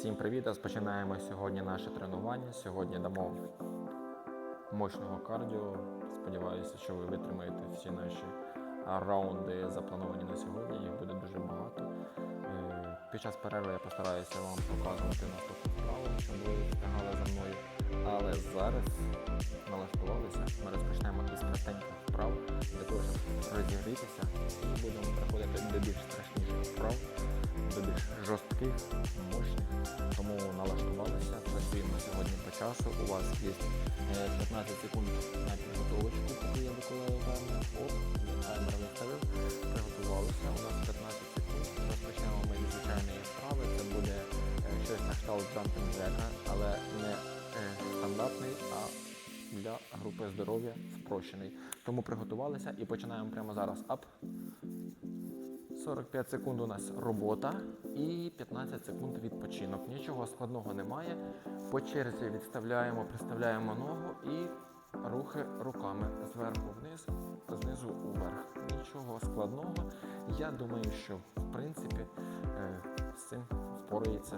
Всім привіт! Розпочинаємо сьогодні наше тренування. Сьогодні дамо мощного кардіо. Сподіваюся, що ви витримаєте всі наші раунди, заплановані на сьогодні. Їх буде дуже багато. Е, Під час перерви я постараюся вам показувати наступну вправу, щоб ви встигали за мною. Але зараз налаштувалися. Ми розпочнемо із простеньких вправ для того, щоб розігрітися і будемо переходити до більш страшніших вправ, більш жорстких, мощних. Тому налаштувалися. Працюємо сьогодні по часу. У вас є е, 15 секунд на підготовочку, поки я викладаю таймер. Оп, таймер виставив. Приготувалися. У нас 15 секунд. Розпочнемо ми зі звичайної вправи. Це буде е, щось на кшталт Jumping Jack, але не е, стандартний, а для групи здоров'я спрощений. Тому приготувалися і починаємо прямо зараз. Ап. 45 секунд у нас робота і 15 секунд відпочинок. Нічого складного немає. По черзі відставляємо, приставляємо ногу і рухи руками зверху вниз, знизу вверх. Нічого складного. Я думаю, що в принципі е, з цим впорається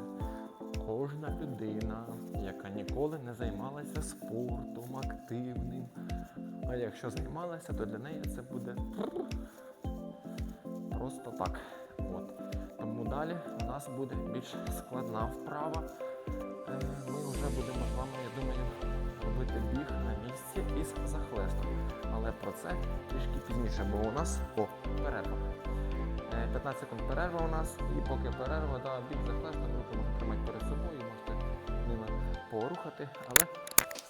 кожна людина, яка ніколи не займалася спортом активним. А якщо займалася, то для неї це буде просто так. От. Тому далі у нас буде більш складна вправа. Е, Ми вже будемо з вами, я думаю, робити біг на місці із захлестом. Але про це трішки пізніше, бо у нас о, перерва. Е, 15 секунд перерва у нас, і поки перерва, да, біг захлестом, руки можна тримати перед собою, можете ними порухати, але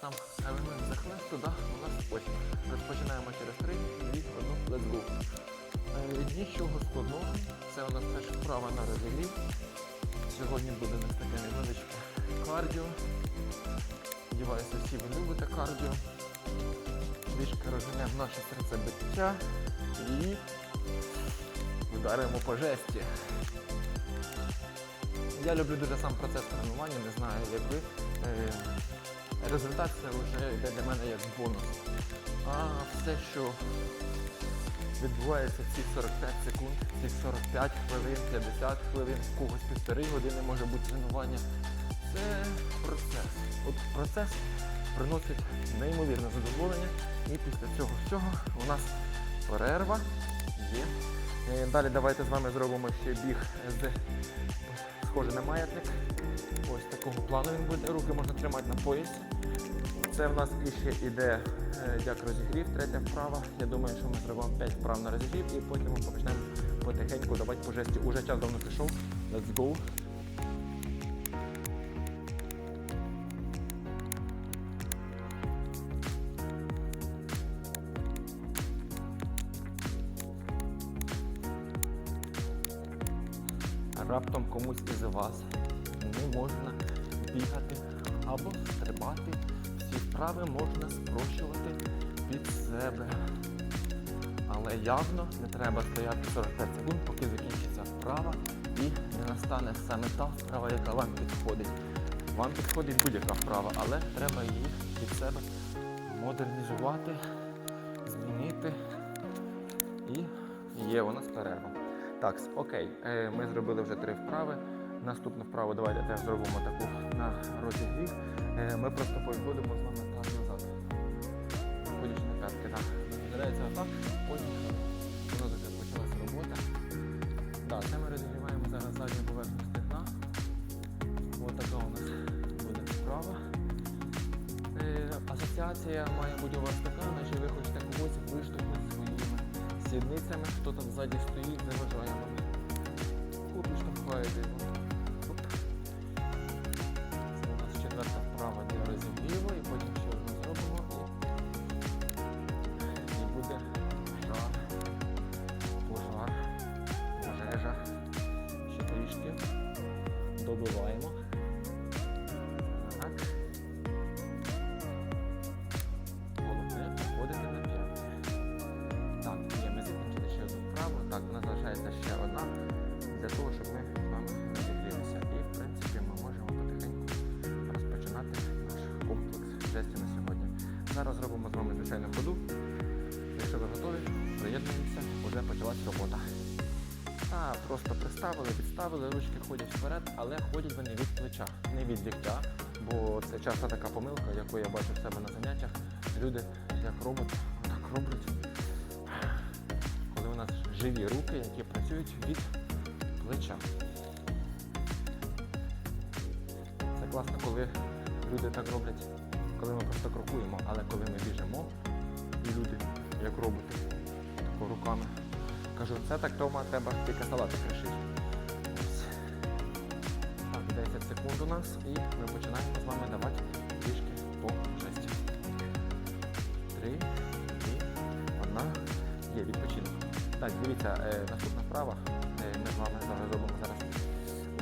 сам елемент захлесту, да, у нас ось. Розпочинаємо через 3, 2, 1, let's go. Е, Нічого складного, це у нас теж вправа на розігрів. Сьогодні буде у нас таке невеличке кардіо. Сподіваюся, всі ви любите кардіо. Трішки розженемо наше серцебиття і вдаримо по жесті. Я люблю дуже сам процес тренування, не знаю, як ви. Е, Результат це вже йде для мене як бонус. А все, що відбувається ці 45 секунд, ці 45 хвилин, 50 хвилин, в когось півтори години може бути тренування. Це процес. От процес приносить неймовірне задоволення. І після цього всього у нас перерва є. Е, Далі давайте з вами зробимо ще біг з схоже на маятник. Ось такого плану він буде. Руки можна тримати на поясі. Це в нас іще іде е, як розігрів, третя вправа. Я думаю, що ми зробимо 5 вправ на розігрів і потім ми почнемо потихеньку давати по жесті. Уже час давно пішов. Let's go. Раптом комусь із вас можна бігати або стрибати. Всі вправи можна спрощувати під себе. Але явно не треба стояти 45 секунд, поки закінчиться вправа і не настане саме та вправа, яка вам підходить. Вам підходить будь-яка вправа, але треба її під себе модернізувати, змінити. І є у нас перерва. Так, окей, е, ми зробили вже три вправи. Наступну вправу давайте теж зробимо таку на розігрів. Е, Ми просто повідводимо з вами так назад. Ходячи на п'ятки, так. Збирається отак, потім у вже почалася робота. Так, це ми розігріваємо зараз задню поверхню стегна. Ось така у нас буде вправа. Е, Асоціація має бути у вас така, наче ви хочете когось виштовхнути своїми сідницями, хто там ззаді стоїть, заважає вам. Оп, штовхаєте його. Комплекс жесті на сьогодні. Зараз зробимо з вами звичайну ходу. Якщо ви готові, приєднуємося, вже почалась робота. Та просто приставили, відставили, ручки ходять вперед, але ходять вони від плеча, не від ліктя. Бо це часто така помилка, яку я бачу в себе на заняттях. Люди як роблять, так роблять. Коли у нас живі руки, які працюють від плеча. Це класно, коли люди так роблять, коли ми просто крокуємо, але коли ми біжимо, і люди, як роботи, тако руками. Кажу, це так Тома, треба тільки салати кришить. Ось. Так, 10 секунд у нас і ми починаємо з вами давати трішки по жесті. Три, дві, одна. Є відпочинок. Так, дивіться, е, наступна вправа. Е, ми з вами зараз робимо зараз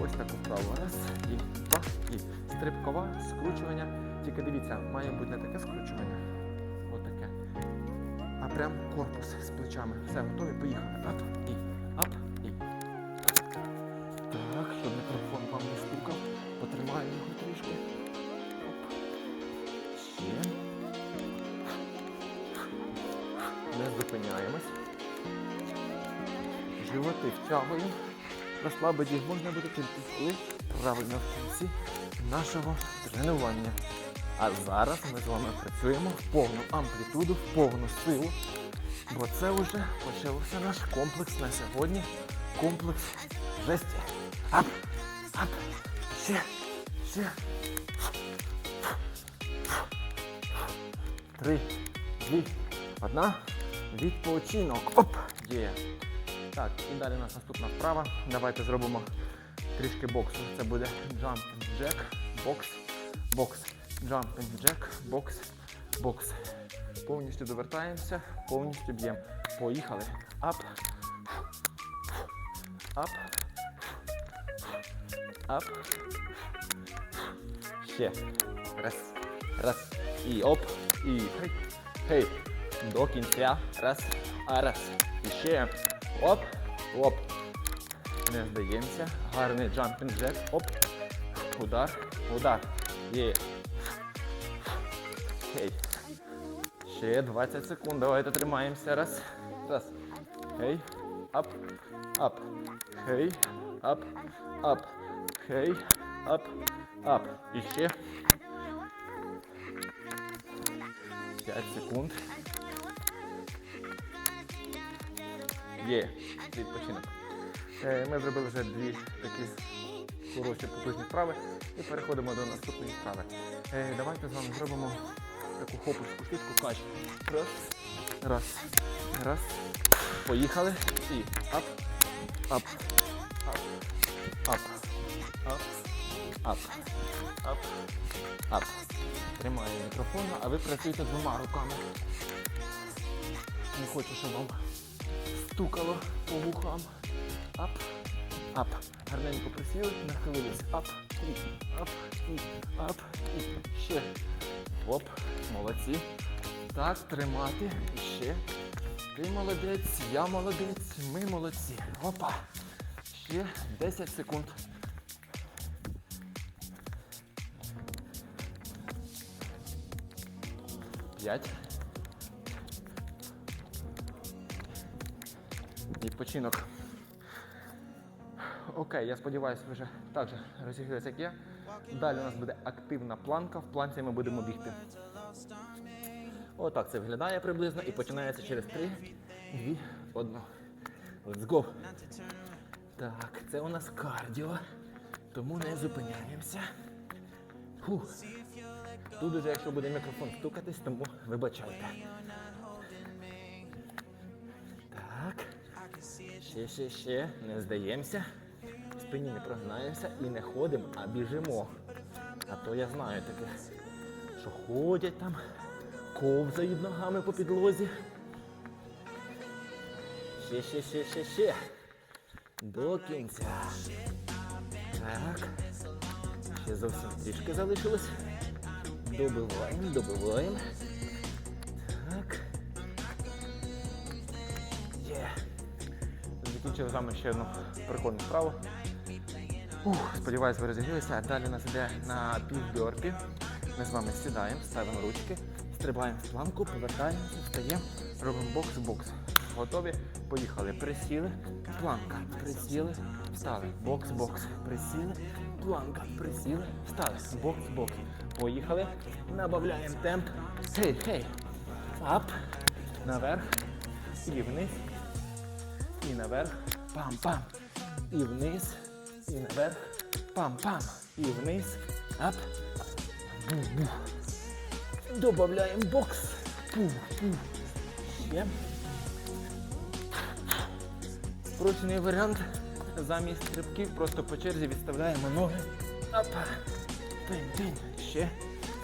ось таку вправу. Раз, і два, і стрибкова, скручування. Тільки дивіться, має бути не таке скручування. Отаке. А прям корпус з плечами. Все, готові, поїхали. Ап і ап і. Так, щоб мікрофон вам не стукав. Потримаємо його трішки. Оп. Ще. Не зупиняємось. Животи втягуємо. Розслабити їх можна буде тільки коли правильно в кінці нашого тренування. А зараз ми з вами працюємо в повну амплітуду, в повну силу. Бо це вже почався наш комплекс на сьогодні. Комплекс жесті. Ап! Ап! Ще! Ще! Три, дві, одна. Відпочинок. Оп! Є. Так, і далі у нас наступна вправа. Давайте зробимо трішки боксу. Це буде jumping jack, бокс, бокс, jumping jack, бокс, бокс. Повністю довертаємося, повністю б'ємо. Поїхали. Ап. Ап. Ап. Ще. Раз. Раз. І оп. І хей. Хей. До кінця. Раз. А раз. І ще. Оп. Оп. Не здаємося. Гарний джампінг джек. Оп. Удар. Удар. Є. Хей. Ще 20 секунд. Давайте тримаємося. Раз. Раз. Хей. Ап. Ап. Хей. Ап. Ап. Хей. Ап. Ап. І ще. 5 секунд. Є. Відпочинок. Е, Ми зробили вже дві такі хороші потужні вправи і переходимо до наступної вправи. Е, Давайте з вами зробимо таку хопочку швидку кач. Раз, раз, раз. Поїхали. І ап, ап, ап, ап, ап, ап, ап, ап. Тримаю мікрофон, а ви працюєте двома руками. Не хочу, щоб вам стукало по вухам. Ап, ап. Гарненько присіли, нахилились. Ап, і, ап, і, ап, і. Ще. Оп, молодці. Так, тримати. І ще. Ти молодець, я молодець, ми молодці. Опа. Ще 10 секунд. П'ять. Відпочинок. Окей, я сподіваюся, ви вже так же розігрілися, як я. Далі у нас буде активна планка. В планці ми будемо бігти. Отак це виглядає приблизно і починається через 3, 2, 1. Let's go. Так, це у нас кардіо, тому не зупиняємося. Фух. Тут уже, якщо буде мікрофон стукатись, тому вибачайте. Так. Ще, ще, ще. Не здаємося. Спині не прогинаємося і не ходимо, а біжимо. А то я знаю таке, що ходять там, ковзають ногами по підлозі. Ще, ще, ще, ще, ще. До кінця. Так. Ще зовсім трішки залишилось. Добиваємо, добиваємо. Так. Є. Закінчили з вами ще одну прикольну справу. Ух, сподіваюсь, ви розігрілися. Далі нас іде на півбьорпі. Ми з вами сідаємо, ставимо ручки, стрибаємо в планку, повертаємося, встаємо, робимо бокс-бокс. Готові? Поїхали. Присіли, планка. Присіли, встали. Бокс, бокс. Присіли, планка. Присіли, встали. Бокс, бокс. Поїхали. Набавляємо темп. Хей, хей. Ап. Наверх. І вниз. І наверх. Пам-пам. І вниз. І наверх. Пам-пам. І вниз. Ап. Добавляємо бокс. Пух-пух. Ще. Спрощений варіант. Замість стрибків просто по черзі відставляємо ноги. Опа. Тинь-тинь. Ще.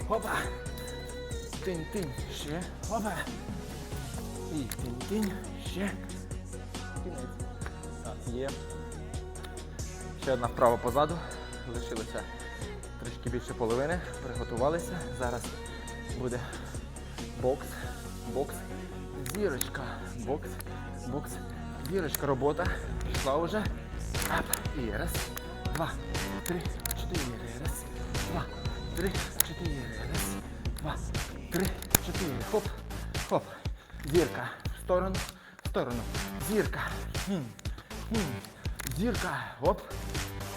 Опа. Тинь-тинь. Ще. Опа. І тинь-тинь. Ще. Кінець. Так, є. Ще одна вправа позаду. Лишилося трішки більше половини. Приготувалися. Зараз буде бокс, бокс, зірочка, бокс, бокс, зірочка, робота. Пішла вже. Ап. І раз, два, три, чотири. Раз, два, три, чотири. Раз, два, три, чотири. Хоп, хоп. Зірка. В сторону, в сторону. Зірка. Хм. Хм. Зірка. Хоп.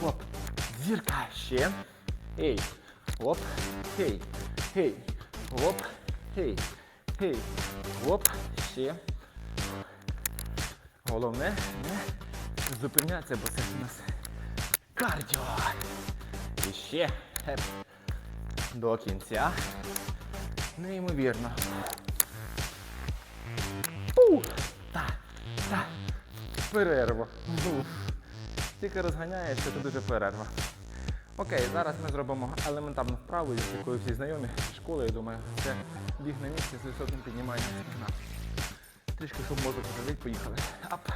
Хоп. Зірка. Ще. Ей. Оп. Хей. Хей. Оп. Хей. Хей. Оп. Ще. Головне не зупинятися, бо це у нас кардіо. І ще. Хеп. До кінця. Неймовірно. Ух. Та. Та. Перерва. Тільки розганяєшся, то дуже перерва. Окей, зараз ми зробимо елементарну вправу, з якою всі знайомі школи, я думаю, це біг на місці з високим підніманням. Трішки, щоб мозок ходить, поїхали. Ап.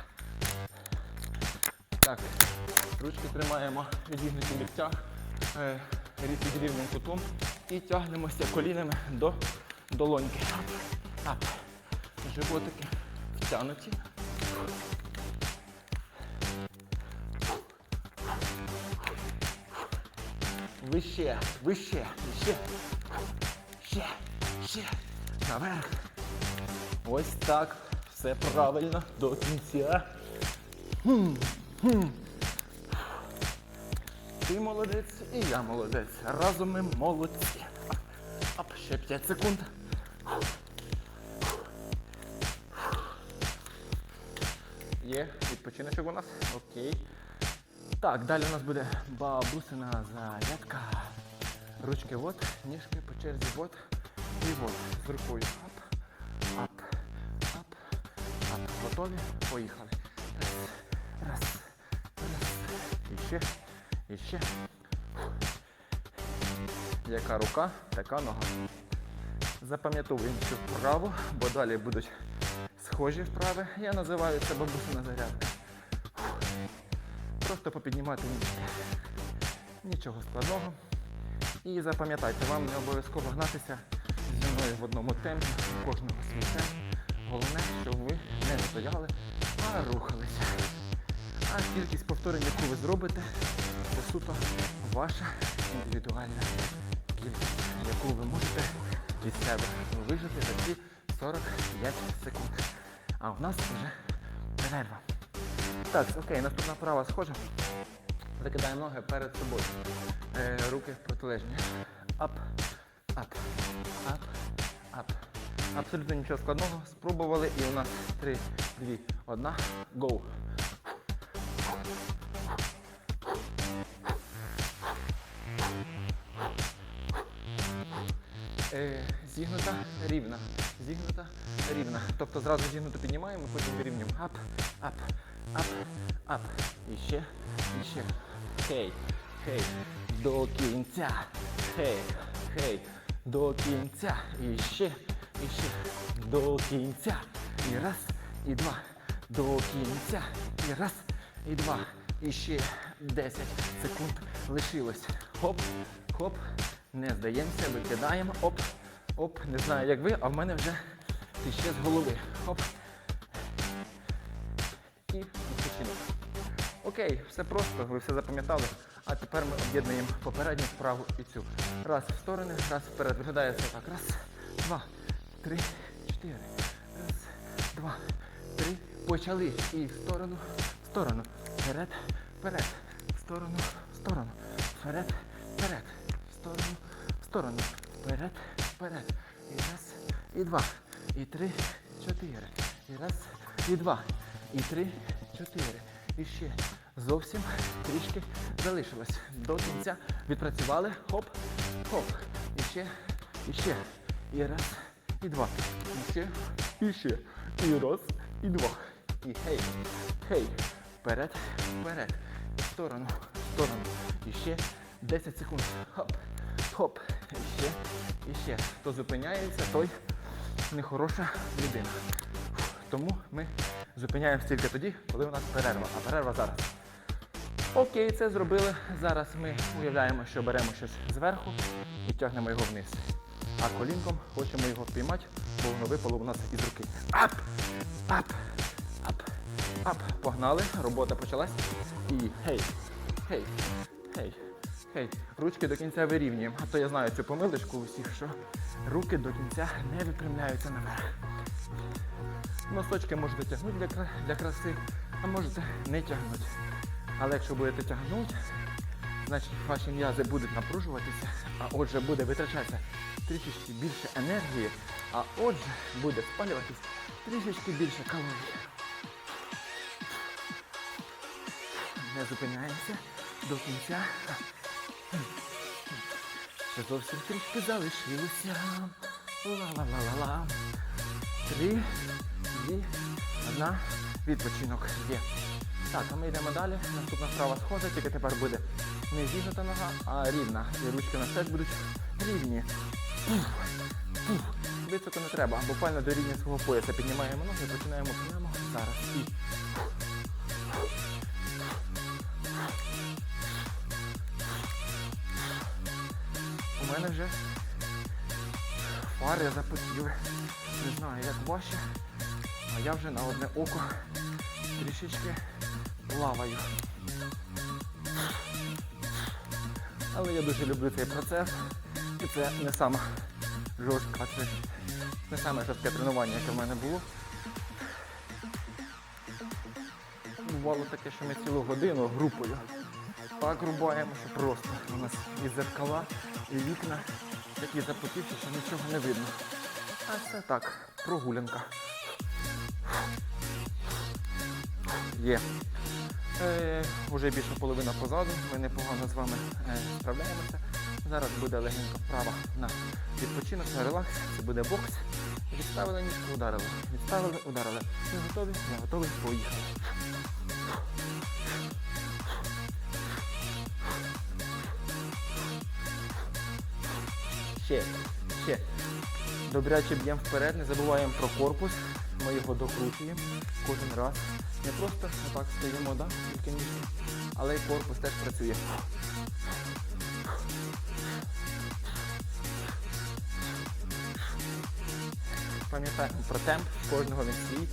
Так, ручки тримаємо відігнуті в ліктях, е, під рівним кутом і тягнемося колінами до долоньки. Ап. Животики втягнуті. Вище, вище, ще, ще, ще. Наверх. Ось так. Все правильно до кінця. Хм, хм. Ти молодець і я молодець. Разом ми молодці. Ап, ще 5 секунд. Є, відпочиночок у нас. Окей. Так, далі у нас буде бабусина зарядка. Ручки вот, ніжки по черзі вот і вот. З рукою. Ап, ап, ап, ап. Готові? Поїхали. Раз, раз, раз. І ще, і ще. Яка рука, така нога. Запам'ятовуємо цю вправу, бо далі будуть схожі вправи. Я називаю це бабусина зарядка. Просто попіднімати ніжки. Нічого складного. І запам'ятайте, вам не обов'язково гнатися зі мною в одному темпі, кожного свій темп. Головне, щоб ви не стояли, а рухалися. А кількість повторень, яку ви зробите, це суто ваша індивідуальна кількість, яку ви можете від себе вижити за ці 45 секунд. А в нас вже перерва. Так, окей, наступна вправа схожа. Закидаємо ноги перед собою. Е, руки протилежні. Ап, ап, ап, ап. Абсолютно нічого складного. Спробували і у нас 3, 2, 1, go. Е, зігнута, рівна. Зігнута, рівна. Тобто зразу зігнуто піднімаємо, потім вирівнюємо. Ап, ап, ап, ап. І ще, і ще. Хей, хей. До кінця. Хей, хей. До кінця. І ще, і ще. До кінця. І раз, і два. До кінця. І раз, і два. І ще 10 секунд лишилось. Хоп, хоп. Не здаємося, викидаємо. Оп, оп. Не знаю, як ви, а в мене вже ще з голови. Хоп. Відпочинок. Окей, все просто, ви все запам'ятали. А тепер ми об'єднуємо попередню вправу і цю. Раз в сторони, раз вперед. Виглядає це так. Раз, два, три, чотири. Раз, два, три. Почали. І в сторону, в сторону. Вперед, вперед. В сторону, в сторону. Вперед, вперед. В сторону, в сторону. Вперед, вперед. І раз, і два. І три, чотири. І раз, і два. І три, чотири. І ще зовсім трішки залишилось. До кінця відпрацювали. Хоп, хоп. І ще, і ще. І раз, і два. І ще, і ще. І раз, і два. І хей, хей. Вперед, вперед. В сторону, в сторону. І ще 10 секунд. Хоп, хоп. І ще, і ще. Хто зупиняється, той нехороша людина. Тому ми зупиняємося тільки тоді, коли у нас перерва. А перерва зараз. Окей, це зробили. Зараз ми уявляємо, що беремо щось зверху і тягнемо його вниз. А колінком хочемо його впіймати, бо воно випало у нас із руки. Ап! Ап! Ап! Ап! Погнали, робота почалась. І гей! Гей! Гей! Гей! Ручки до кінця вирівнюємо. А то я знаю цю помилочку у всіх, що руки до кінця не випрямляються наверх. Носочки можете тягнути для, для краси, а можете не тягнути. Але якщо будете тягнути, значить ваші м'язи будуть напружуватися, а отже буде витрачатися трішечки більше енергії, а отже буде спалюватись трішечки більше калорій. Не зупиняємося до кінця. Зовсім трішки залишилося. Ла-ла-ла-ла-ла. Три, дві, одна. Відпочинок є. Так, а ми йдемо далі. Наступна справа схода, тільки тепер буде не зігнута нога, а рівна. І ручки у нас теж будуть рівні. Пуф, пуф. Високо не треба. Буквально до рівня свого пояса піднімаємо ноги, починаємо прямо зараз. І мене вже фари запотіли. Не знаю, як ваше, а я вже на одне око трішечки плаваю. Але я дуже люблю цей процес. І це не саме жорстка, це не саме жорстке тренування, яке в мене було. Бувало таке, що ми цілу годину групою так рубаємо, що просто у нас і зеркала, і вікна такі запотівші, що нічого не видно. А це так, прогулянка. Є. Е, уже більше половина позаду, ми непогано з вами е, справляємося. Зараз буде легенька вправа на відпочинок, на релакс. Це буде бокс. Відставили ніжку, ударили. Відставили, ударили. Ви готові? Я готовий, поїхали. Ще, ще. Добряче б'ємо вперед, не забуваємо про корпус. Ми його докручуємо кожен раз. Не просто отак стоїмо, да? тільки ніжки, але й корпус теж працює. Пам'ятаємо про темп, кожного він свій.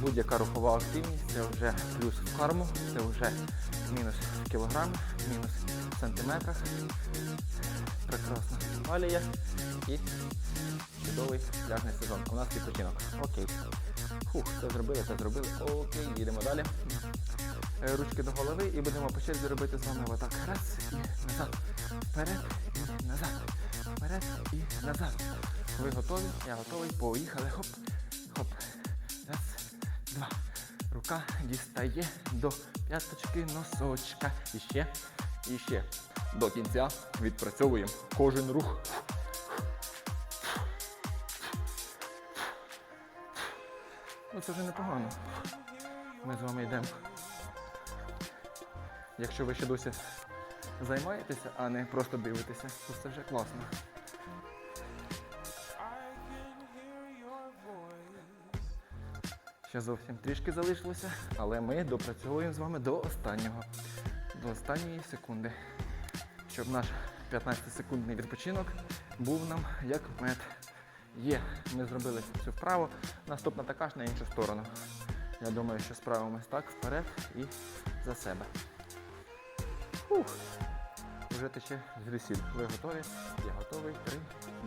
Будь-яка рухова активність це вже плюс в карму, це вже мінус в кілограмах, мінус в сантиметрах. Прекрасна талія і чудовий пляжний сезон. У нас відпочинок. Окей. Фух, це зробили, це зробили. Окей, їдемо далі. Е, Ручки до голови і будемо по черзі робити з вами отак. Раз і назад. Вперед і назад. Вперед і назад. Ви готові? Я готовий. Поїхали. Хоп. Хоп. Раз, два. Рука дістає до п'яточки носочка. І ще, і ще. До кінця відпрацьовуємо кожен рух. Ну це вже непогано. Ми з вами йдемо. Якщо ви ще досі займаєтеся, а не просто дивитеся, то це вже класно. Ще зовсім трішки залишилося, але ми допрацьовуємо з вами до останнього, до останньої секунди, щоб наш 15-секундний відпочинок був нам як мед. Є, ми зробили цю вправу. Наступна така ж на іншу сторону. Я думаю, що справимось так вперед і за себе. Фух. Вже тече звісіль. Ви готові? Я готовий. Три,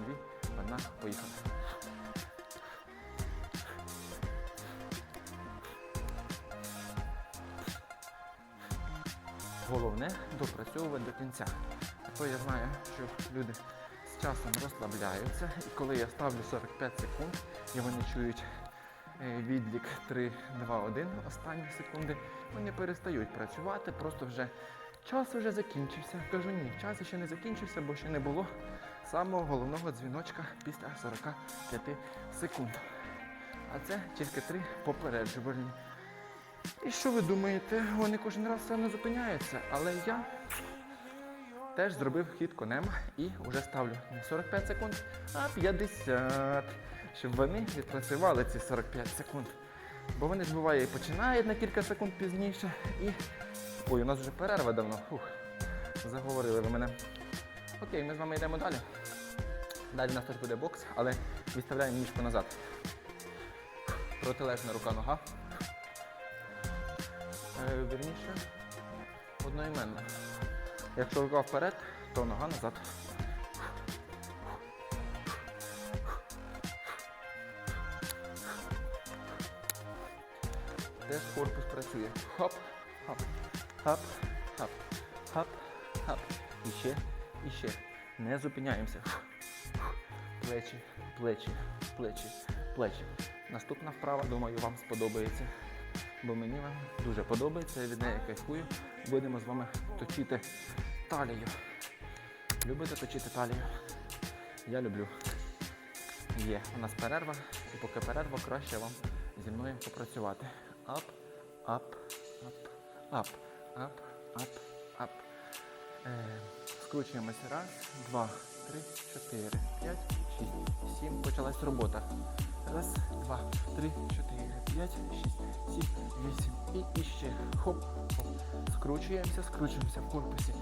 дві, Одна, поїхали. Головне допрацьовувати до кінця. То я знаю, що люди з часом розслабляються, і коли я ставлю 45 секунд, і вони чують е, відлік 3, 2, 1 останні секунди, вони перестають працювати, просто вже час вже закінчився. Кажу, ні, час ще не закінчився, бо ще не було самого головного дзвіночка після 45 секунд. А це тільки три попереджувальні. І що ви думаєте, вони кожен раз все одно зупиняються, але я теж зробив хід конем і вже ставлю не 45 секунд, а 50, щоб вони відпрацювали ці 45 секунд. Бо вони ж буває і починають на кілька секунд пізніше і. Ой, у нас вже перерва давно. Фух, заговорили ви мене. Окей, ми з вами йдемо далі. Далі у нас теж буде бокс, але відставляємо ніжку назад. Протилежна рука нога. Е, вірніше, одноіменна. Якщо рука вперед, то нога назад. Теж корпус працює. Хоп, хоп, хоп, хоп, хоп, хоп. І ще, і ще. Не зупиняємося. Плечі, плечі, плечі, плечі. Наступна вправа, думаю, вам сподобається. Бо мені вона дуже подобається, я від неї кайфую. Будемо з вами точити талію. Любите точити талію? Я люблю. Є у нас перерва, і поки перерва, краще вам зі мною попрацювати. Ап, ап, ап, ап, ап, ап, ап. Е, скручуємося. Раз, два, три, чотири, п'ять, шість, сім. Почалась робота. Раз, два, три, чотири, п'ять, шість, сім, вісім. І іще. Хоп, хоп. Скручуємося, скручуємося в корпусі.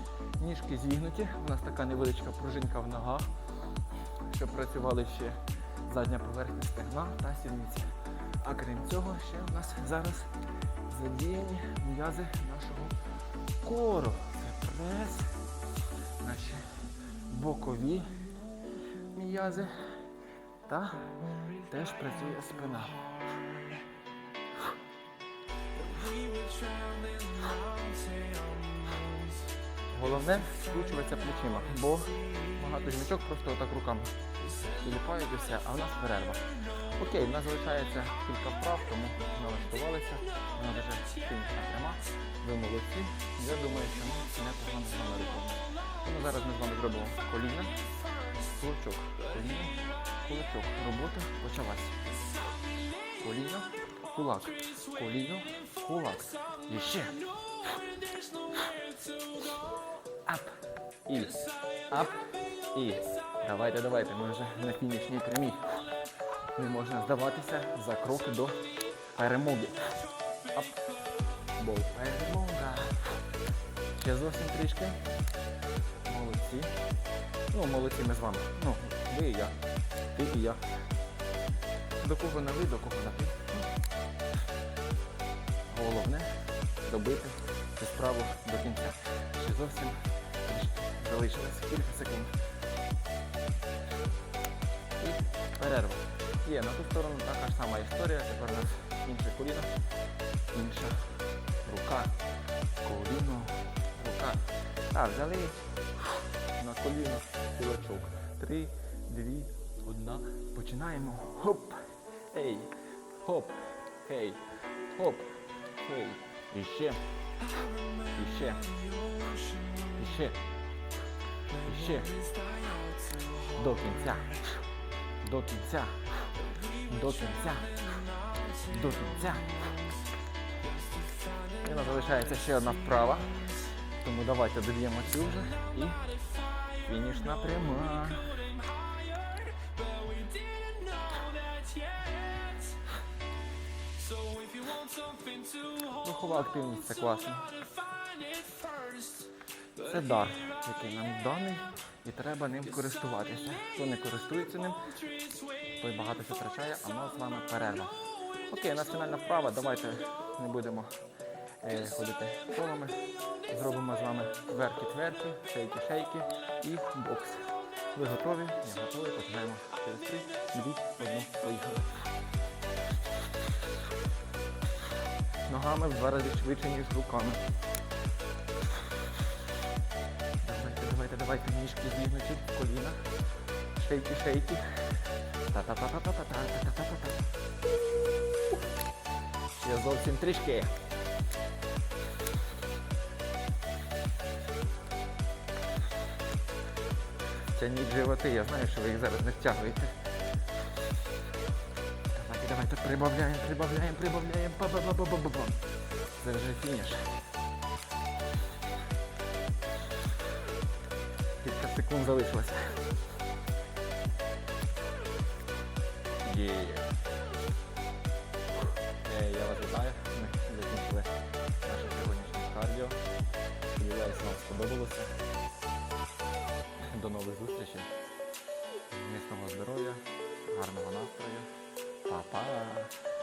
Ніжки зігнуті. У нас така невеличка пружинка в ногах, щоб працювали ще задня поверхня стегна та сідниці. А крім цього, ще у нас зараз задіяні м'язи нашого кору. Це прес, наші бокові м'язи та теж працює спина. Головне скручуватися плечима, бо багато жіночок просто отак руками тіліпають і все, а в нас перерва. Окей, в нас залишається кілька вправ, тому налаштувалися. Вона дуже фінішна пряма. Ви молодці. Я думаю, що ми непогано з вами рухаємо. Тому зараз ми з вами зробимо коліна, кулачок, коліна, кулачок. Робота почалась. Коліно, кулак, коліно, кулак. І ще. Ап. І. Ап. І. Давайте, давайте, ми вже на фінішній прямій. Не можна здаватися за крок до перемоги. Ап. Бо перемога. Ще зовсім трішки. Молодці. Ну, молодці ми з вами. Ну, ви і я. Ти і я. До кого на ви, до кого на ти. Головне добити цю справу до кінця. Ще зовсім залишилось. Кілька секунд. І перерва. Є, на ту сторону така ж сама історія. Тепер у нас інше коліно, інша рука, коліно, рука. Так, взяли на коліно кулачок. Три, дві, одна. Починаємо. Хоп. Ей. Хоп. Хей. Хоп. Хей. І ще. І ще. І ще. Ще. До кінця. До кінця. До кінця. До кінця. І у нас залишається ще одна вправа. Тому давайте доб'ємо цю вже і фінішна пряма. Рухова активність це класно. Це дар, який нам даний, і треба ним користуватися. Хто не користується ним, той багато що втрачає, а нас з вами перерва. Окей, фінальна вправа. Давайте не будемо е, ходити колами. Зробимо з вами верки-тверки, шейки-шейки і бокс. Ви готові? Я готовий. Починаємо через три, дві, одну. Поїхали. Ногами в два рази швидше, ніж руками. Давайте, ніжки зігнуті в колінах. Шейки, шейки. Та-та-та-та-та-та-та-та-та-та-та. Ще зовсім трішки. Тяніть животи, я знаю, що ви їх зараз не стягуєте. Давайте, давайте, прибавляємо, прибавляємо, прибавляємо. Па-ба-ба-ба-ба-бам. Це вже фініш. Секунд залишилося. Є. Е, Я вас вітаю. Ми закінчили наше сьогоднішнє кардіо. Сподіваюся, вам сподобалося. До нових зустрічей. Міцного здоров'я, гарного настрою. Па-па!